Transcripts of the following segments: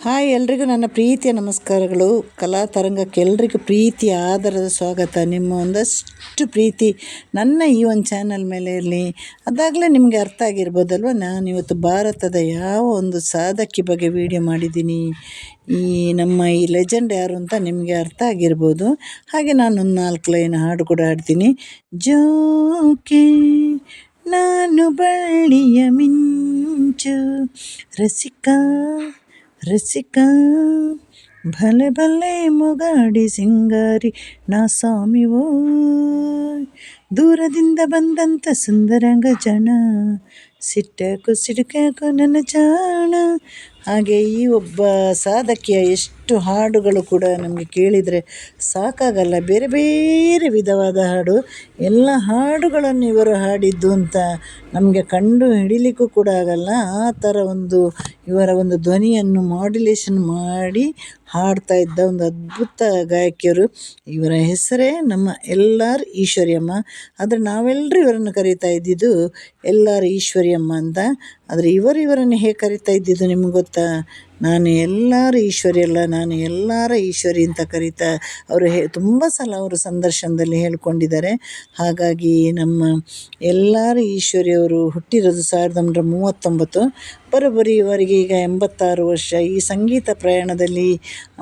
Hi, ಎಲ್ರಿಗೂ ನನ್ನ ಪ್ರೀತಿಯ ನಮಸ್ಕಾರಗಳು. ಕಲಾ ತರಂಗಕ್ಕೆ ಎಲ್ರಿಗೂ ಪ್ರೀತಿ ಆದರದ ಸ್ವಾಗತ. ನಿಮ್ಮ ಒಂದಷ್ಟು ಪ್ರೀತಿ ನನ್ನ ಈ ಒಂದು ಚಾನಲ್ ಮೇಲೆ ಇರಲಿ. ಅದಾಗಲೇ ನಿಮಗೆ ಅರ್ಥ ಆಗಿರ್ಬೋದಲ್ವ? ನಾನು ಇವತ್ತು ಭಾರತದ ಯಾವ ಒಂದು ಸಾಧಕಿ ಬಗ್ಗೆ ವಿಡಿಯೋ ಮಾಡಿದ್ದೀನಿ. ಈ ನಮ್ಮ ಈ ಲೆಜೆಂಡ್ ಯಾರು ಅಂತ ನಿಮಗೆ ಅರ್ಥ ಆಗಿರ್ಬೋದು. ಹಾಗೆ ನಾನೊಂದು ನಾಲ್ಕು ಲೈನ್ ಹಾಡು ಕೂಡ ಹಾಡ್ತೀನಿ. ಜೋಕೆ, ನಾನು ಬಳ್ಳಿಯ ಮಿಂಚು, ರಸಿಕಾ ರಸಿಕ ಭಲೆ ಭಲೆ ಮೊಗಾಡಿ ಸಿಂಗಾರಿ ನಾ ಸ್ವಾಮಿವೋ ದೂರದಿಂದ ಬಂದಂಥ ಸುಂದರಂಗ ಜನ ಸಿಟ್ಟಾಕು ಸಿಡುಕಾಕು ನನ್ನ ಜಾಣ ಹಾಗೆ ಈ ಒಬ್ಬ ಸಾಧಕಿಯ ಎಷ್ಟು ಹಾಡುಗಳು ಕೂಡ ನಮಗೆ ಕೇಳಿದರೆ ಸಾಕಾಗಲ್ಲ. ಬೇರೆ ಬೇರೆ ವಿಧವಾದ ಹಾಡು, ಎಲ್ಲ ಹಾಡುಗಳನ್ನು ಇವರು ಹಾಡಿದ್ದು ಅಂತ ನಮಗೆ ಕಂಡು ಹಿಡಿಲಿಕ್ಕೂ ಕೂಡ ಆಗಲ್ಲ. ಆ ಥರ ಒಂದು ಇವರ ಒಂದು ಧ್ವನಿಯನ್ನು ಮಾಡ್ಯುಲೇಷನ್ ಮಾಡಿ ಹಾಡ್ತಾ ಇದ್ದ ಒಂದು ಅದ್ಭುತ ಗಾಯಕಿಯರು. ಇವರ ಹೆಸರೇ ನಮ್ಮ ಎಲ್ಲಾರ್ ಈಶ್ವರಿಯಮ್ಮ. ಆದರೆ ನಾವೆಲ್ಲರೂ ಇವರನ್ನು ಕರೀತಾ ಇದ್ದಿದ್ದು ಎಲ್ಲಾರ್ ಈಶ್ವರಿಯಮ್ಮ ಅಂತ. ಆದರೆ ಇವರು ಇವರನ್ನು ಹೇಗೆ ಕರೀತಾ ಇದ್ದಿದ್ದು ನಿಮ್ಗೆ ಗೊತ್ತಾ? the ನಾನು ಎಲ್ಲರ ಈಶ್ವರಿ ಅಲ್ಲ, ನಾನು ಎಲ್ಲರ ಈಶ್ವರಿ ಅಂತ ಕರೀತಾ ಅವರು ಹೇ, ತುಂಬ ಸಲ ಅವರು ಸಂದರ್ಶನದಲ್ಲಿ ಹೇಳ್ಕೊಂಡಿದ್ದಾರೆ. ಹಾಗಾಗಿ ನಮ್ಮ ಎಲ್ಲರ ಈಶ್ವರಿ ಅವರು ಹುಟ್ಟಿರೋದು ಸಾವಿರದ ಒಂಬೈನೂರ ಮೂವತ್ತೊಂಬತ್ತು. ಬರೋಬ್ಬರಿ ಇವರಿಗೆ ಈಗ ಎಂಬತ್ತಾರು ವರ್ಷ. ಈ ಸಂಗೀತ ಪ್ರಯಾಣದಲ್ಲಿ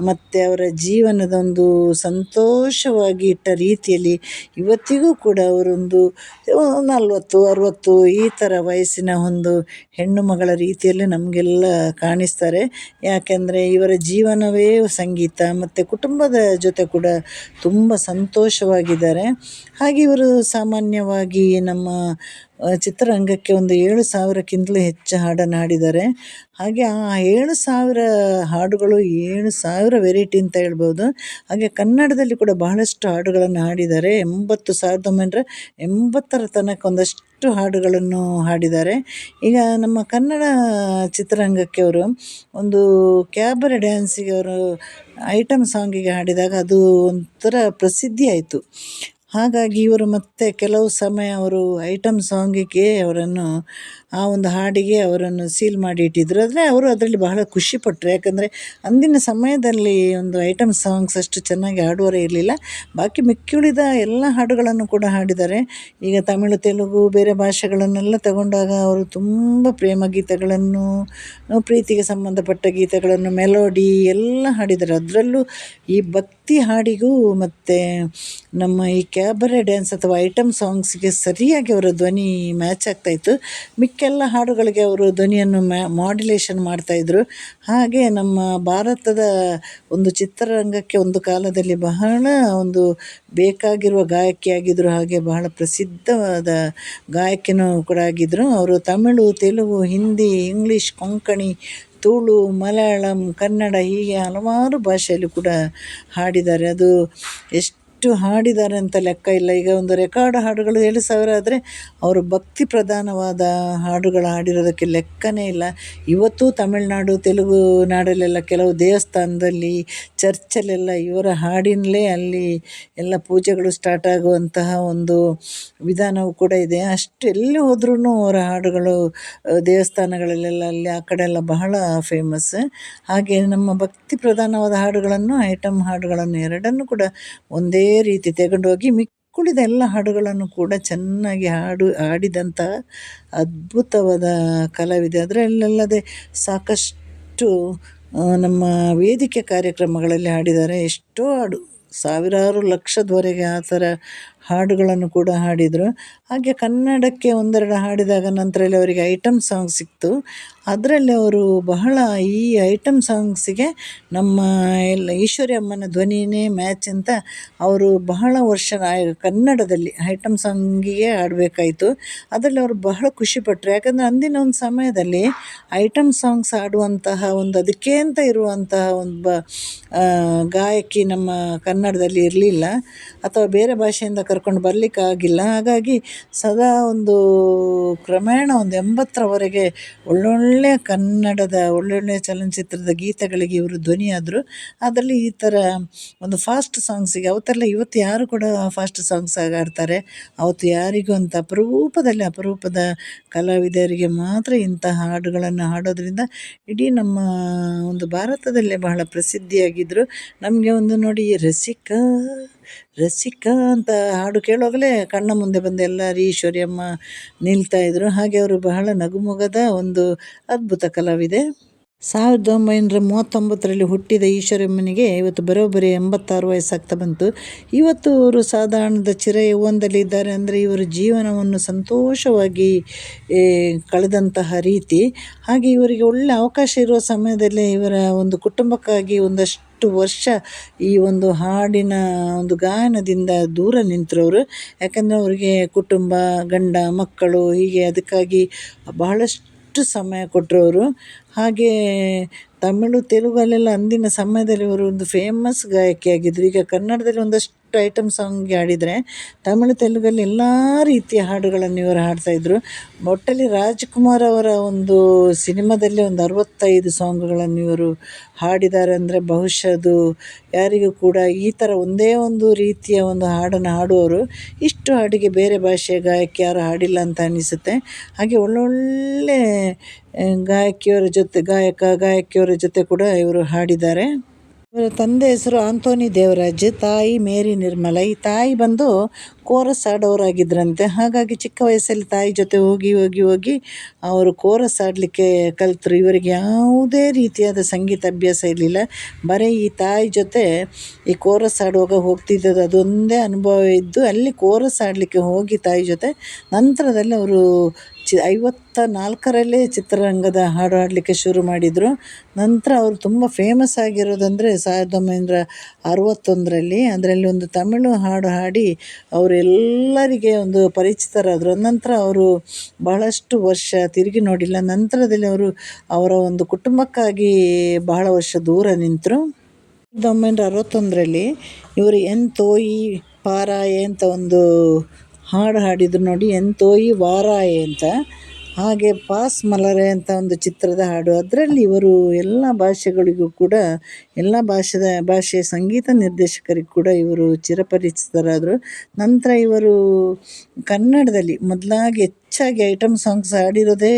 ಮತ್ತು ಅವರ ಜೀವನದ ಒಂದು ಸಂತೋಷವಾಗಿ ಇಟ್ಟ ರೀತಿಯಲ್ಲಿ ಇವತ್ತಿಗೂ ಕೂಡ ಅವರೊಂದು ನಲವತ್ತು, ಅರುವತ್ತು ಈ ಥರ ವಯಸ್ಸಿನ ಒಂದು ಹೆಣ್ಣು ಮಗಳ ರೀತಿಯಲ್ಲಿ ನಮಗೆಲ್ಲ ಕಾಣಿಸ್ತಾರೆ. ಯಾಕೆಂದರೆ ಇವರ ಜೀವನವೇ ಸಂಗೀತ ಮತ್ತು ಕುಟುಂಬದ ಜೊತೆ ಕೂಡ ತುಂಬ ಸಂತೋಷವಾಗಿದ್ದಾರೆ. ಹಾಗೆ ಇವರು ಸಾಮಾನ್ಯವಾಗಿ ನಮ್ಮ ಚಿತ್ರರಂಗಕ್ಕೆ ಒಂದು ಏಳು ಸಾವಿರಕ್ಕಿಂತಲೂ ಹೆಚ್ಚು ಹಾಡನ್ನು ಹಾಡಿದ್ದಾರೆ ಹಾಗೆ ಆ ಏಳು ಸಾವಿರ ಹಾಡುಗಳು ಏಳು ಸಾವಿರ ವೆರೈಟಿ ಅಂತ ಹೇಳ್ಬೋದು. ಹಾಗೆ ಕನ್ನಡದಲ್ಲಿ ಕೂಡ ಬಹಳಷ್ಟು ಹಾಡುಗಳನ್ನು ಹಾಡಿದ್ದಾರೆ. ಎಂಬತ್ತು ಸಾವಿರದ ಒಂಬೈನೂರ ಎಂಬತ್ತರ ತನಕ ಒಂದಷ್ಟು ಹಾಡುಗಳನ್ನು ಹಾಡಿದ್ದಾರೆ. ಈಗ ನಮ್ಮ ಕನ್ನಡ ಚಿತ್ರರಂಗಕ್ಕೆ ಅವರು ಒಂದು ಕ್ಯಾಬರೆ ಡ್ಯಾನ್ಸಿಗೆ ಅವರು ಐಟಮ್ ಸಾಂಗಿಗೆ ಹಾಡಿದಾಗ ಅದು ಒಂಥರ ಪ್ರಸಿದ್ಧಿ ಆಯಿತು. ಹಾಗಾಗಿ ಇವರು ಮತ್ತೆ ಕೆಲವು ಸಮಯ ಅವರು ಐಟಮ್ ಸಾಂಗಿಗೆ ಅವರನ್ನು, ಆ ಒಂದು ಹಾಡಿಗೆ ಅವರನ್ನು ಸೀಲ್ ಮಾಡಿ ಇಟ್ಟಿದ್ದರು ಆದರೆ ಅವರು ಅದರಲ್ಲಿ ಬಹಳ ಖುಷಿಪಟ್ಟರು ಯಾಕಂದರೆ ಅಂದಿನ ಸಮಯದಲ್ಲಿ ಒಂದು ಐಟಮ್ ಸಾಂಗ್ಸ್ ಅಷ್ಟು ಚೆನ್ನಾಗಿ ಹಾಡುವರೇ ಇರಲಿಲ್ಲ. ಬಾಕಿ ಮಿಕ್ಕಿಳಿದ ಎಲ್ಲ ಹಾಡುಗಳನ್ನು ಕೂಡ ಹಾಡಿದ್ದಾರೆ. ಈಗ ತಮಿಳು, ತೆಲುಗು, ಬೇರೆ ಭಾಷೆಗಳನ್ನೆಲ್ಲ ತಗೊಂಡಾಗ ಅವರು ತುಂಬ ಪ್ರೇಮ ಗೀತೆಗಳನ್ನು, ಪ್ರೀತಿಗೆ ಸಂಬಂಧಪಟ್ಟ ಗೀತೆಗಳನ್ನು, ಮೆಲೋಡಿ ಎಲ್ಲ ಹಾಡಿದ್ದಾರೆ. ಅದರಲ್ಲೂ ಈ ಭಕ್ತಿ ಹಾಡಿಗೂ ಮತ್ತು ನಮ್ಮ ಈ ಕ್ಯಾಬರೆ ಡ್ಯಾನ್ಸ್ ಅಥವಾ ಐಟಮ್ ಸಾಂಗ್ಸ್ಗೆ ಸರಿಯಾಗಿ ಅವರ ಧ್ವನಿ ಮ್ಯಾಚ್ ಆಗ್ತಾಯಿತ್ತು ಮಿಕ್ಕೆಲ್ಲ ಹಾಡುಗಳಿಗೆ ಅವರು ಧ್ವನಿಯನ್ನು ಮ್ಯಾ ಮಾಡ್ಯುಲೇಷನ್ ಮಾಡ್ತಾಯಿದ್ರು ಹಾಗೆ ನಮ್ಮ ಭಾರತದ ಒಂದು ಚಿತ್ರರಂಗಕ್ಕೆ ಒಂದು ಕಾಲದಲ್ಲಿ ಬಹಳ ಒಂದು ಬೇಕಾಗಿರುವ ಗಾಯಕಿಯಾಗಿದ್ದರು ಹಾಗೆ ಬಹಳ ಪ್ರಸಿದ್ಧವಾದ ಗಾಯಕಿನೂ ಕೂಡ ಆಗಿದ್ದರು ಅವರು ತಮಿಳು, ತೆಲುಗು, ಹಿಂದಿ, ಇಂಗ್ಲೀಷ್, ಕೊಂಕಣಿ ತುಳು ಮಲಯಾಳಂ ಕನ್ನಡ ಹೀಗೆ ಹಲವಾರು ಭಾಷೆಯಲ್ಲಿ ಕೂಡ ಹಾಡಿದ್ದಾರೆ. ಅದು ಎಷ್ಟು ಹಾಡಿದ್ದಾರೆ ಅಂತ ಲೆಕ್ಕ ಇಲ್ಲ. ಈಗ ಒಂದು ರೆಕಾರ್ಡ್ ಹಾಡುಗಳು ಏಳು ಸಾವಿರ ಆದರೆ ಅವರು ಭಕ್ತಿ ಪ್ರಧಾನವಾದ ಹಾಡುಗಳು ಹಾಡಿರೋದಕ್ಕೆ ಲೆಕ್ಕನೇ ಇಲ್ಲ. ಇವತ್ತು ತಮಿಳುನಾಡು, ತೆಲುಗು ನಾಡಲ್ಲೆಲ್ಲ ಕೆಲವು ದೇವಸ್ಥಾನದಲ್ಲಿ, ಚರ್ಚಲ್ಲೆಲ್ಲ ಇವರ ಹಾಡಿನಲ್ಲೇ ಅಲ್ಲಿ ಎಲ್ಲ ಪೂಜೆಗಳು ಸ್ಟಾರ್ಟ್ ಆಗುವಂತಹ ಒಂದು ವಿಧಾನವೂ ಕೂಡ ಇದೆ. ಅಷ್ಟು ಎಲ್ಲಿ ಹೋದ್ರೂ ಅವರ ಹಾಡುಗಳು ದೇವಸ್ಥಾನಗಳಲ್ಲೆಲ್ಲ ಅಲ್ಲಿ ಆ ಕಡೆ ಎಲ್ಲ ಬಹಳ ಫೇಮಸ್ ಹಾಗೆ ನಮ್ಮ ಭಕ್ತಿ ಪ್ರಧಾನವಾದ ಹಾಡುಗಳನ್ನು ಐಟಮ್ ಹಾಡುಗಳನ್ನು ಎರಡನ್ನು ಕೂಡ ಒಂದೇ ರೀತಿ ತಗೊಂಡೋಗಿ ಮಿಕ್ಕುಳಿದ ಎಲ್ಲ ಹಾಡುಗಳನ್ನು ಕೂಡ ಚೆನ್ನಾಗಿ ಹಾಡು, ಹಾಡಿದಂಥ ಅದ್ಭುತವಾದ ಕಲಾವಿದೆ. ಅದರಲ್ಲಲ್ಲದೆ ಸಾಕಷ್ಟು ನಮ್ಮ ವೇದಿಕೆ ಕಾರ್ಯಕ್ರಮಗಳಲ್ಲಿ ಹಾಡಿದ್ದಾರೆ. ಎಷ್ಟೋ ಹಾಡು, ಸಾವಿರಾರು ಲಕ್ಷದವರೆಗೆ ಆ ಥರ ಹಾಡುಗಳನ್ನು ಕೂಡ ಹಾಡಿದರು. ಹಾಗೆ ಕನ್ನಡಕ್ಕೆ ಒಂದೆರಡು ಹಾಡಿದಾಗ ನಂತರದಲ್ಲಿ ಅವರಿಗೆ ಐಟಮ್ ಸಾಂಗ್ ಸಿಕ್ತು. ಅದರಲ್ಲಿ ಅವರು ಬಹಳ ಈ ಐಟಮ್ ಸಾಂಗ್ಸಿಗೆ ನಮ್ಮ ಎಲ್ಲ ಈಶ್ವರಿ ಅಮ್ಮನ ಧ್ವನಿಯೇ ಮ್ಯಾಚ್ ಅಂತ ಅವರು ಬಹಳ ವರ್ಷ ಕನ್ನಡದಲ್ಲಿ ಐಟಮ್ ಸಾಂಗಿಗೆ ಹಾಡಬೇಕಾಯಿತು. ಅದರಲ್ಲಿ ಅವರು ಬಹಳ ಖುಷಿಪಟ್ಟರು ಯಾಕಂದರೆ ಅಂದಿನ ಒಂದು ಸಮಯದಲ್ಲಿ ಐಟಮ್ ಸಾಂಗ್ಸ್ ಹಾಡುವಂತಹ ಒಂದು ಅದಕ್ಕೆ ಅಂತ ಇರುವಂತಹ ಬ ಗಾಯಕಿ ನಮ್ಮ ಕನ್ನಡದಲ್ಲಿ ಇರಲಿಲ್ಲ. ಅಥವಾ ಬೇರೆ ಭಾಷೆಯಿಂದ ಕರ್ಕೊಂಡು ಬರಲಿಕ್ಕಾಗಿಲ್ಲ ಹಾಗಾಗಿ ಸದಾ ಒಂದು ಕ್ರಮೇಣ ಒಂದು ಎಂಬತ್ತರವರೆಗೆ ಒಳ್ಳೊಳ್ಳೆಯ ಕನ್ನಡದ ಒಳ್ಳೊಳ್ಳೆಯ ಚಲನಚಿತ್ರದ ಗೀತೆಗಳಿಗೆ ಇವರು ಧ್ವನಿಯಾದರು. ಅದರಲ್ಲಿ ಈ ಥರ ಒಂದು ಫಾಸ್ಟ್ ಸಾಂಗ್ಸಿಗೆ ಅವತ್ತೆಲ್ಲ ಇವತ್ತು ಯಾರು ಕೂಡ ಫಾಸ್ಟ್ ಸಾಂಗ್ಸ್ ಆಗಿ ಹಾಡ್ತಾರೆ. ಅವತ್ತು ಯಾರಿಗೂ ಅಂತ ಅಪರೂಪದಲ್ಲಿ, ಅಪರೂಪದ ಕಲಾವಿದರಿಗೆ ಮಾತ್ರ ಇಂಥ ಹಾಡುಗಳನ್ನು ಹಾಡೋದ್ರಿಂದ ಇಡೀ ನಮ್ಮ ಒಂದು ಭಾರತದಲ್ಲೇ ಬಹಳ ಪ್ರಸಿದ್ಧಿಯಾಗಿದ್ದರು ನಮಗೆ ಒಂದು ನೋಡಿ, ರಸಿಕಾ ರಸಿಕಾ ಅಂತ ಹಾಡು ಕೇಳುವಾಗಲೇ ಕಣ್ಣ ಮುಂದೆ ಬಂದು ಎಲ್ಲರೂ ಈಶ್ವರಿಯಮ್ಮ ನಿಲ್ತಾಯಿದ್ರು ಹಾಗೆ ಅವರು ಬಹಳ ನಗುಮೊಗದ ಒಂದು ಅದ್ಭುತ ಕಲಾವಿದೆ. ಸಾವಿರದ ಒಂಬೈನೂರ ಮೂವತ್ತೊಂಬತ್ತರಲ್ಲಿ ಹುಟ್ಟಿದ ಈಶ್ವರಮ್ಮನಿಗೆ ಇವತ್ತು ಬರೋಬ್ಬರಿ ಎಂಬತ್ತಾರು ವಯಸ್ಸಾಗ್ತಾ ಬಂತು. ಇವತ್ತು ಅವರು ಸಾಧಾರಣದ ಚಿರ ಯೌವನದಲ್ಲಿದ್ದಾರೆ ಅಂದರೆ ಇವರ ಜೀವನವನ್ನು ಸಂತೋಷವಾಗಿ ಕಳೆದಂತಹ ರೀತಿ. ಹಾಗೆ ಇವರಿಗೆ ಒಳ್ಳೆ ಅವಕಾಶ ಇರುವ ಸಮಯದಲ್ಲೇ ಇವರ ಒಂದು ಕುಟುಂಬಕ್ಕಾಗಿ ಒಂದಷ್ಟು ವರ್ಷ ಈ ಒಂದು ಹಾಡಿನ ಒಂದು ಗಾಯನದಿಂದ ದೂರ ನಿಂತರವರು. ಯಾಕಂದರೆ ಅವರಿಗೆ ಕುಟುಂಬ, ಗಂಡ, ಮಕ್ಕಳು ಹೀಗೆ ಅದಕ್ಕಾಗಿ ಬಹಳಷ್ಟು ಸಮಯ ಕೊಟ್ಟರು ಅವರು ಹಾಗೇ ತಮಿಳು, ತೆಲುಗಲ್ಲೆಲ್ಲ ಅಂದಿನ ಸಮಯದಲ್ಲಿ ಅವರು ಒಂದು ಫೇಮಸ್ ಗಾಯಕಿಯಾಗಿದ್ದರು ಈಗ ಕನ್ನಡದಲ್ಲಿ ಒಂದಷ್ಟು ಐಟಮ್ ಸಾಂಗ್ ಹಾಡಿದರೆ ತಮಿಳು ತೆಲುಗಲ್ಲಿ ಎಲ್ಲ ರೀತಿಯ ಹಾಡುಗಳನ್ನು ಇವರು ಹಾಡ್ತಾಯಿದ್ರು ಒಟ್ಟಲ್ಲಿ ರಾಜ್ಕುಮಾರ್ ಅವರ ಒಂದು ಸಿನಿಮಾದಲ್ಲಿ ಒಂದು ಅರವತ್ತೈದು ಸಾಂಗ್ಗಳನ್ನು ಇವರು ಹಾಡಿದ್ದಾರೆ ಅಂದರೆ ಬಹುಶಃ ಅದು ಯಾರಿಗೂ ಕೂಡ ಈ ಥರ ಒಂದೇ ಒಂದು ರೀತಿಯ ಒಂದು ಹಾಡನ್ನು ಹಾಡುವವರು ಇಷ್ಟು ಹಾಡಿಗೆ ಬೇರೆ ಭಾಷೆಯ ಗಾಯಕಿ ಯಾರು ಹಾಡಿಲ್ಲ ಅಂತ ಅನಿಸುತ್ತೆ. ಹಾಗೆ ಒಳ್ಳೊಳ್ಳೆ ಗಾಯಕಿಯವರ ಜೊತೆ, ಗಾಯಕ, ಗಾಯಕಿಯವರ ಜೊತೆ ಕೂಡ ಇವರು ಹಾಡಿದ್ದಾರೆ. ಇವರ ತಂದೆ ಹೆಸರು ಆಂಥೋನಿ ದೇವರಾಜ್. ತಾಯಿ ಮೇರಿ ನಿರ್ಮಲ. ಈ ತಾಯಿ ಬಂದು ಕೋರಸ್ ಹಾಡೋರಾಗಿದ್ದರಂತೆ ಹಾಗಾಗಿ ಚಿಕ್ಕ ವಯಸ್ಸಲ್ಲಿ ತಾಯಿ ಜೊತೆ ಹೋಗಿ ಹೋಗಿ ಹೋಗಿ ಅವರು ಕೋರಸ್ ಹಾಡಲಿಕ್ಕೆ ಕಲಿತರು. ಇವರಿಗೆ ಯಾವುದೇ ರೀತಿಯಾದ ಸಂಗೀತ ಅಭ್ಯಾಸ ಇರಲಿಲ್ಲ. ಬರೀ ಈ ತಾಯಿ ಜೊತೆ ಈ ಕೋರಸ್ ಹಾಡುವಾಗ ಹೋಗ್ತಿದ್ದದ್ದು ಅದೊಂದೇ ಅನುಭವ ಇದ್ದು, ಅಲ್ಲಿ ಕೋರಸ್ ಹಾಡಲಿಕ್ಕೆ ಹೋಗಿ ತಾಯಿ ಜೊತೆ ನಂತರದಲ್ಲಿ ಅವರು ಚಿ, ಐವತ್ತ ನಾಲ್ಕರಲ್ಲೇ ಚಿತ್ರರಂಗದ ಹಾಡು ಹಾಡಲಿಕ್ಕೆ ಶುರು ಮಾಡಿದರು. ನಂತರ ಅವರು ತುಂಬ ಫೇಮಸ್ ಆಗಿರೋದಂದರೆ ಸಾವಿರದ ಒಂಬೈನೂರ ಅರವತ್ತೊಂದರಲ್ಲಿ, ಅದರಲ್ಲಿ ಒಂದು ತಮಿಳು ಹಾಡು ಹಾಡಿ ಅವರೆಲ್ಲರಿಗೆ ಒಂದು ಪರಿಚಿತರಾದರು. ನಂತರ ಅವರು ಬಹಳಷ್ಟು ವರ್ಷ ತಿರುಗಿ ನೋಡಿಲ್ಲ. ನಂತರದಲ್ಲಿ ಅವರು ಅವರ ಒಂದು ಕುಟುಂಬಕ್ಕಾಗಿ ಬಹಳ ವರ್ಷ ದೂರ ನಿಂತರು. ಒಂಬೈನೂರ ಅರವತ್ತೊಂದರಲ್ಲಿ ಇವರು ಎನ್ ತೋಯಿ ಪಾರಾಯೆ ಅಂತ ಒಂದು ಹಾಡು ಹಾಡಿದ್ರು ನೋಡಿ. ಎನ್ ತೋಯಿ ವಾರಾಯೆ ಅಂತ. ಹಾಗೆ ಪಾಸ್ ಮಲರೆ ಅಂತ ಒಂದು ಚಿತ್ರದ ಹಾಡು. ಅದರಲ್ಲಿ ಇವರು ಎಲ್ಲ ಭಾಷೆಗಳಿಗೂ ಕೂಡ, ಎಲ್ಲ ಭಾಷೆದ, ಭಾಷೆಯ ಸಂಗೀತ ನಿರ್ದೇಶಕರಿಗೆ ಕೂಡ ಇವರು ಚಿರಪರಿಚಿತರಾದರು. ನಂತರ ಇವರು ಕನ್ನಡದಲ್ಲಿ ಮೊದಲಾಗಿ ಹೆಚ್ಚಾಗಿ ಐಟಮ್ ಸಾಂಗ್ಸ್ ಹಾಡಿರೋದೇ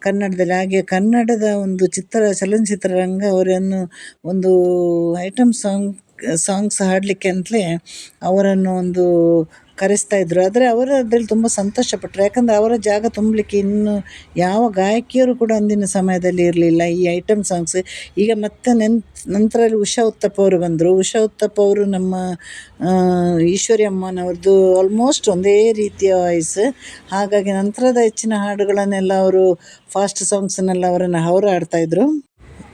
ಕನ್ನಡದಲ್ಲಿ. ಹಾಗೆ ಕನ್ನಡದ ಒಂದು ಚಿತ್ರ ಚಲನಚಿತ್ರರಂಗ ಅವರನ್ನು ಒಂದು ಐಟಮ್ ಸಾಂಗ್, ಸಾಂಗ್ಸ್ ಹಾಡಲಿಕ್ಕೆ ಅಂತಲೇ ಅವರನ್ನು ಒಂದು ಕರೆಸ್ತಾ ಇದ್ದರು ಆದರೆ ಅವರು ಅದ್ರಲ್ಲಿ ತುಂಬ ಸಂತೋಷಪಟ್ಟರು ಯಾಕಂದರೆ ಅವರ ಜಾಗ ತುಂಬಲಿಕ್ಕೆ ಇನ್ನು ಯಾವ ಗಾಯಕಿಯರು ಕೂಡ ಅಂದಿನ ಸಮಯದಲ್ಲಿ ಇರಲಿಲ್ಲ ಈ ಐಟಮ್ ಸಾಂಗ್ಸ್. ಈಗ ಮತ್ತೆ ನೆನ್ ನಂತರದಲ್ಲಿ ಉಷಾ ಉತ್ತಪ್ಪ ಅವರು ಬಂದರು. ಉಷಾ ಉತ್ತಪ್ಪ ಅವರು ನಮ್ಮ ಈಶ್ವರಿ ಅಮ್ಮನವ್ರದ್ದು ಆಲ್ಮೋಸ್ಟ್ ಒಂದೇ ರೀತಿಯ ವಾಯ್ಸ್ ಹಾಗಾಗಿ ನಂತರದ ಹೆಚ್ಚಿನ ಹಾಡುಗಳನ್ನೆಲ್ಲ ಅವರು ಫಾಸ್ಟ್ ಸಾಂಗ್ಸನ್ನೆಲ್ಲ ಅವರನ್ನು ಅವರು ಹಾಡ್ತಾಯಿದ್ರು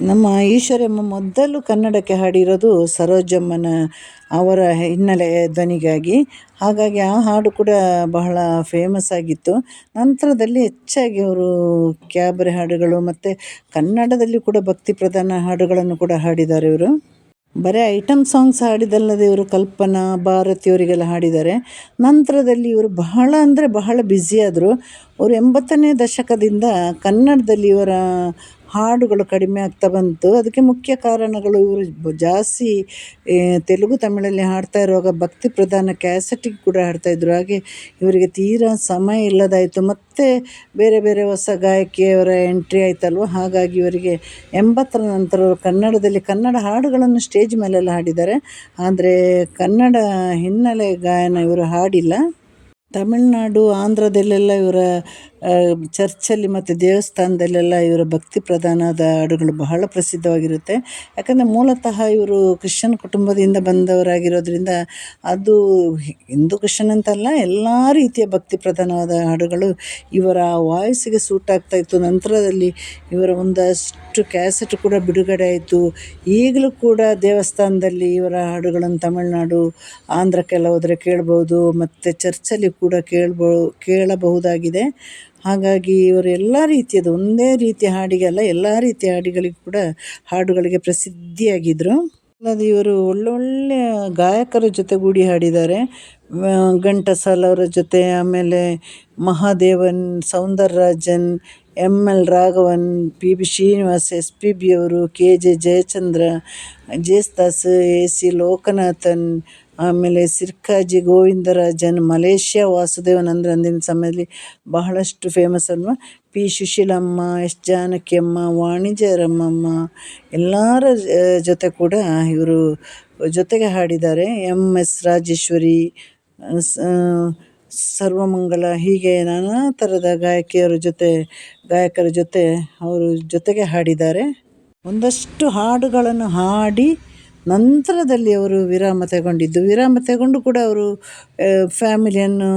ನಮ್ಮ ಈಶ್ವರಮ್ಮ ಮೊದಲು ಕನ್ನಡಕ್ಕೆ ಹಾಡಿರೋದು ಸರೋಜಮ್ಮನ ಅವರ ಹಿನ್ನೆಲೆ ಧ್ವನಿಗಾಗಿ. ಹಾಗಾಗಿ ಆ ಹಾಡು ಕೂಡ ಬಹಳ ಫೇಮಸ್ ಆಗಿತ್ತು. ನಂತರದಲ್ಲಿ ಹೆಚ್ಚಾಗಿ ಅವರು ಕ್ಯಾಬ್ರೆ ಹಾಡುಗಳು ಮತ್ತು ಕನ್ನಡದಲ್ಲಿ ಕೂಡ ಭಕ್ತಿ ಪ್ರಧಾನ ಹಾಡುಗಳನ್ನು ಕೂಡ ಹಾಡಿದ್ದಾರೆ ಇವರು. ಬರೀ ಐಟಮ್ ಸಾಂಗ್ಸ್ ಹಾಡಿದಲ್ಲದೆ ಇವರು ಕಲ್ಪನಾ, ಭಾರತಿ ಅವರಿಗೆಲ್ಲ ಹಾಡಿದ್ದಾರೆ. ನಂತರದಲ್ಲಿ ಇವರು ಬಹಳ ಅಂದರೆ ಬಹಳ ಬ್ಯುಸಿಯಾದರು ಅವರು ಎಂಬತ್ತನೇ ದಶಕದಿಂದ ಕನ್ನಡದಲ್ಲಿ ಇವರ ಹಾಡುಗಳು ಕಡಿಮೆ ಆಗ್ತಾ ಬಂತು. ಅದಕ್ಕೆ ಮುಖ್ಯ ಕಾರಣಗಳು ಇವರು ಜಾಸ್ತಿ ತೆಲುಗು, ತಮಿಳಲ್ಲಿ ಹಾಡ್ತಾ ಇರುವಾಗ ಭಕ್ತಿ ಪ್ರಧಾನ ಕ್ಯಾಸೆಟಿಗೆ ಕೂಡ ಹಾಡ್ತಾಯಿದ್ರು ಹಾಗೆ ಇವರಿಗೆ ತೀರಾ ಸಮಯ ಇಲ್ಲದಾಯಿತು. ಮತ್ತು ಬೇರೆ ಬೇರೆ ಹೊಸ ಗಾಯಕಿಯವರ ಎಂಟ್ರಿ ಆಯ್ತಲ್ವ? ಹಾಗಾಗಿ ಇವರಿಗೆ ಎಂಬತ್ತರ ನಂತರ ಕನ್ನಡದಲ್ಲಿ ಕನ್ನಡ ಹಾಡುಗಳನ್ನು ಸ್ಟೇಜ್ ಮೇಲೆಲ್ಲ ಹಾಡಿದ್ದಾರೆ. ಆದರೆ ಕನ್ನಡ ಹಿನ್ನೆಲೆ ಗಾಯನ ಇವರು ಹಾಡಿಲ್ಲ. ತಮಿಳುನಾಡು, ಆಂಧ್ರದಲ್ಲೆಲ್ಲ ಇವರ ಚರ್ಚಲ್ಲಿ ಮತ್ತು ದೇವಸ್ಥಾನದಲ್ಲೆಲ್ಲ ಇವರ ಭಕ್ತಿ ಪ್ರಧಾನದ ಹಾಡುಗಳು ಬಹಳ ಪ್ರಸಿದ್ಧವಾಗಿರುತ್ತೆ. ಯಾಕಂದರೆ ಮೂಲತಃ ಇವರು ಕ್ರಿಶ್ಚನ್ ಕುಟುಂಬದಿಂದ ಬಂದವರಾಗಿರೋದ್ರಿಂದ ಅದು ಹಿಂದೂ ಕ್ರಿಶ್ಚನ್ ಅಂತಲ್ಲ, ಎಲ್ಲ ರೀತಿಯ ಭಕ್ತಿ ಪ್ರಧಾನವಾದ ಹಾಡುಗಳು ಇವರ ವಾಯ್ಸಿಗೆ ಸೂಟ್ ಆಗ್ತಾ ಇತ್ತು. ನಂತರದಲ್ಲಿ ಇವರ ಒಂದಷ್ಟು ಕ್ಯಾಸೆಟ್ ಕೂಡ ಬಿಡುಗಡೆ ಆಯಿತು. ಈಗಲೂ ಕೂಡ ದೇವಸ್ಥಾನದಲ್ಲಿ ಇವರ ಹಾಡುಗಳನ್ನು ತಮಿಳುನಾಡು ಆಂಧ್ರಕ್ಕೆಲ್ಲ ಹೋದರೆ ಕೇಳ್ಬೋದು, ಮತ್ತು ಚರ್ಚಲ್ಲಿ ಕೂಡ ಕೇಳ್ಬೋ, ಕೇಳಬಹುದಾಗಿದೆ. ಹಾಗಾಗಿ ಇವರು ಎಲ್ಲ ರೀತಿಯದು ಒಂದೇ ರೀತಿಯ ಹಾಡಿಗೆ ಅಲ್ಲ, ಎಲ್ಲ ರೀತಿಯ ಹಾಡಿಗಳಿಗೂ ಕೂಡ ಹಾಡುಗಳಿಗೆ ಪ್ರಸಿದ್ಧಿಯಾಗಿದ್ದರು ಅಲ್ಲದೆ ಇವರು ಒಳ್ಳೊಳ್ಳೆಯ ಗಾಯಕರ ಜೊತೆಗೂಡಿ ಹಾಡಿದ್ದಾರೆ. ಘಂಟಸಾಲ್ ಅವರ ಜೊತೆ, ಆಮೇಲೆ Mahadevan Soundararajan M L Raghavan, P B Srinivas, S P B ಅವರು ಕೆ ಜೆ ಜಯಚಂದ್ರ ಜೇಸ್ತಾಸ್ ಎ ಸಿ ಲೋಕನಾಥನ್, ಆಮೇಲೆ ಸಿರ್ಕಾಜಿ ಗೋವಿಂದರಾಜನ್, ಮಲೇಷ್ಯಾ ವಾಸುದೇವನ್ ಅಂದರೆ ಅಂದಿನ ಸಮಯದಲ್ಲಿ ಬಹಳಷ್ಟು ಫೇಮಸ್ ಅಲ್ವಾ? ಪಿ ಸುಶೀಲಮ್ಮ, ಎಸ್ ಜಾನಕಿಯಮ್ಮ ವಾಣಿಜ್ಯ ಜಯರಾಮಮ್ಮ ಎಲ್ಲರ ಜೊತೆ ಕೂಡ ಇವರು ಜೊತೆಗೆ ಹಾಡಿದ್ದಾರೆ. ಎಂ ಎಸ್ ರಾಜೇಶ್ವರಿ ಸರ್ವಮಂಗಳ ಹೀಗೆ ನಾನಾ ಥರದ ಗಾಯಕಿಯರ ಜೊತೆ, ಗಾಯಕರ ಜೊತೆ ಅವರು ಜೊತೆಗೆ ಹಾಡಿದ್ದಾರೆ. ಒಂದಷ್ಟು ಹಾಡುಗಳನ್ನು ಹಾಡಿ ನಂತರದಲ್ಲಿ ಅವರು ವಿರಾಮ ತಗೊಂಡಿದ್ದು. ವಿರಾಮ ತಗೊಂಡು ಕೂಡ ಅವರು ಫ್ಯಾಮಿಲಿಯನ್ನು,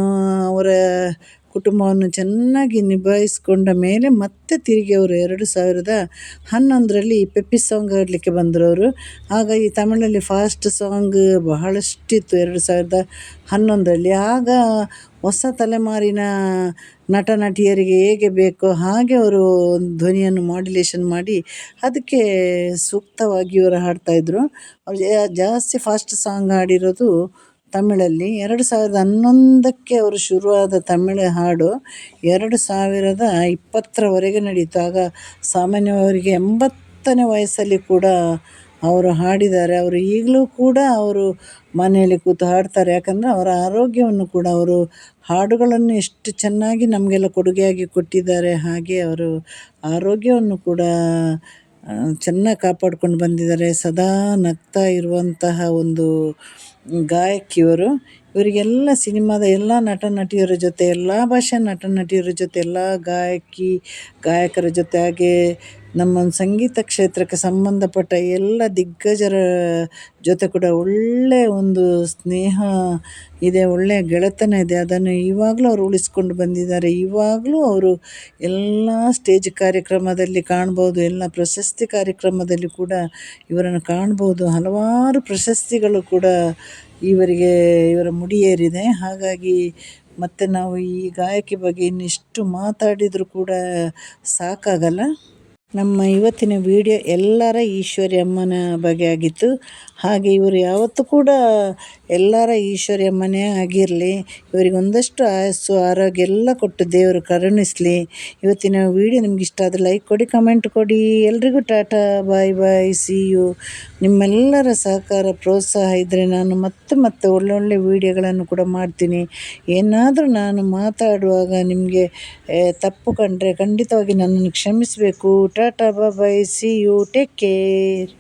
ಅವರ ಕುಟುಂಬವನ್ನು ಚೆನ್ನಾಗಿ ನಿಭಾಯಿಸಿಕೊಂಡ ಮೇಲೆ ಮತ್ತೆ ತಿರುಗಿ ಅವರು ಎರಡು ಸಾವಿರದ ಹನ್ನೊಂದರಲ್ಲಿ ಪೆಪ್ಪಿ ಸಾಂಗ್ ಹಾಡಲಿಕ್ಕೆ ಬಂದರು ಅವರು. ಈ ತಮಿಳಲ್ಲಿ ಫಾಸ್ಟ್ ಸಾಂಗ್ ಬಹಳಷ್ಟಿತ್ತು ಎರಡು ಸಾವಿರದ ಹನ್ನೊಂದರಲ್ಲಿ. ಆಗ ಹೊಸ ತಲೆಮಾರಿನ ನಟ, ನಟಿಯರಿಗೆ ಹೇಗೆ ಬೇಕೋ ಹಾಗೆ ಅವರು ಧ್ವನಿಯನ್ನು ಮಾಡ್ಯುಲೇಷನ್ ಮಾಡಿ ಅದಕ್ಕೆ ಸೂಕ್ತವಾಗಿ ಇವರು ಹಾಡ್ತಾಯಿದ್ರು ಅವ್ರು ಜಾಸ್ತಿ ಫಾಸ್ಟ್ ಸಾಂಗ್ ಹಾಡಿರೋದು ತಮಿಳಲ್ಲಿ ಎರಡು ಸಾವಿರದ ಹನ್ನೊಂದಕ್ಕೆ ಅವರು ಶುರುವಾದ ತಮಿಳು ಹಾಡು ಎರಡು ಸಾವಿರದ ಇಪ್ಪತ್ತರವರೆಗೆ ನಡೀತು. ಆಗ ಸಾಮಾನ್ಯವಾಗಿ ಎಂಬತ್ತನೇ ವಯಸ್ಸಲ್ಲಿ ಕೂಡ ಅವರು ಹಾಡಿದ್ದಾರೆ. ಅವರು ಈಗಲೂ ಕೂಡ ಅವರು ಮನೆಯಲ್ಲಿ ಕೂತು ಹಾಡ್ತಾರೆ. ಯಾಕಂದರೆ ಅವರ ಆರೋಗ್ಯವನ್ನು ಕೂಡ ಅವರು ಹಾಡುಗಳನ್ನು ಎಷ್ಟು ಚೆನ್ನಾಗಿ ನಮಗೆಲ್ಲ ಕೊಡುಗೆಯಾಗಿ ಕೊಟ್ಟಿದ್ದಾರೆ, ಹಾಗೆ ಅವರು ಆರೋಗ್ಯವನ್ನು ಕೂಡ ಚೆನ್ನಾಗಿ ಕಾಪಾಡ್ಕೊಂಡು ಬಂದಿದ್ದಾರೆ. ಸದಾ ನಗ್ತಾ ಇರುವಂತಹ ಒಂದು ಗಾಯಕಿಯವರು, ಇವರಿಗೆಲ್ಲ ಸಿನಿಮಾದ ಎಲ್ಲ ನಟ, ನಟಿಯರ ಜೊತೆ, ಎಲ್ಲ ಭಾಷೆ ನಟ, ನಟಿಯರ ಜೊತೆ ಎಲ್ಲ ಗಾಯಕಿ, ಗಾಯಕರ ಜೊತೆ ಹಾಗೆ ನಮ್ಮ ಸಂಗೀತ ಕ್ಷೇತ್ರಕ್ಕೆ ಸಂಬಂಧಪಟ್ಟ ಎಲ್ಲ ದಿಗ್ಗಜರ ಜೊತೆ ಕೂಡ ಒಳ್ಳೆಯ ಒಂದು ಸ್ನೇಹ ಇದೆ ಒಳ್ಳೆಯ ಗೆಳೆತನ ಇದೆ. ಅದನ್ನು ಇವಾಗಲೂ ಅವರು ಉಳಿಸ್ಕೊಂಡು ಬಂದಿದ್ದಾರೆ. ಇವಾಗಲೂ ಅವರು ಎಲ್ಲ ಸ್ಟೇಜ್ ಕಾರ್ಯಕ್ರಮದಲ್ಲಿ ಕಾಣ್ಬೋದು, ಎಲ್ಲ ಪ್ರಶಸ್ತಿ ಕಾರ್ಯಕ್ರಮದಲ್ಲಿ ಕೂಡ ಇವರನ್ನು ಕಾಣ್ಬೋದು. ಹಲವಾರು ಪ್ರಶಸ್ತಿಗಳು ಕೂಡ ಇವರಿಗೆ, ಇವರ ಮುಡಿಯೇರಿದೆ ಹಾಗಾಗಿ ಮತ್ತು ನಾವು ಈ ಗಾಯಕಿ ಬಗ್ಗೆ ಇನ್ನಿಷ್ಟು ಮಾತಾಡಿದರೂ ಕೂಡ ಸಾಕಾಗಲ್ಲ. ನಮ್ಮ ಇವತ್ತಿನ ವಿಡಿಯೋ ಎಲ್ಲರ ಈಶ್ವರಿ ಅಮ್ಮನ ಬಗ್ಗೆ ಆಗಿತ್ತು. ಹಾಗೆ ಇವರು ಯಾವತ್ತೂ ಕೂಡ ಎಲ್ಲರ ಈಶ್ವರಿ ಅಮ್ಮನೇ ಆಗಿರಲಿ, ಇವರಿಗೆ ಒಂದಷ್ಟು ಆಯಸ್ಸು, ಆರೋಗ್ಯ ಎಲ್ಲ ಕೊಟ್ಟು ದೇವರು ಕರುಣಿಸಲಿ. ಇವತ್ತಿನ ವಿಡಿಯೋ ನಿಮ್ಗೆ ಇಷ್ಟ ಆದರೆ ಲೈಕ್ ಕೊಡಿ ಕಮೆಂಟ್ ಕೊಡಿ. ಎಲ್ರಿಗೂ tata bye bye see you ನಿಮ್ಮೆಲ್ಲರ ಸಹಕಾರ, ಪ್ರೋತ್ಸಾಹ ಇದ್ದರೆ ನಾನು ಮತ್ತೆ ಮತ್ತೆ ಒಳ್ಳೊಳ್ಳೆ ವಿಡಿಯೋಗಳನ್ನು ಕೂಡ ಮಾಡ್ತೀನಿ. ಏನಾದರೂ ನಾನು ಮಾತಾಡುವಾಗ ನಿಮಗೆ ತಪ್ಪು ಕಂಡರೆ ಖಂಡಿತವಾಗಿ ನನ್ನನ್ನು ಕ್ಷಮಿಸಬೇಕು. Tata bye see you take care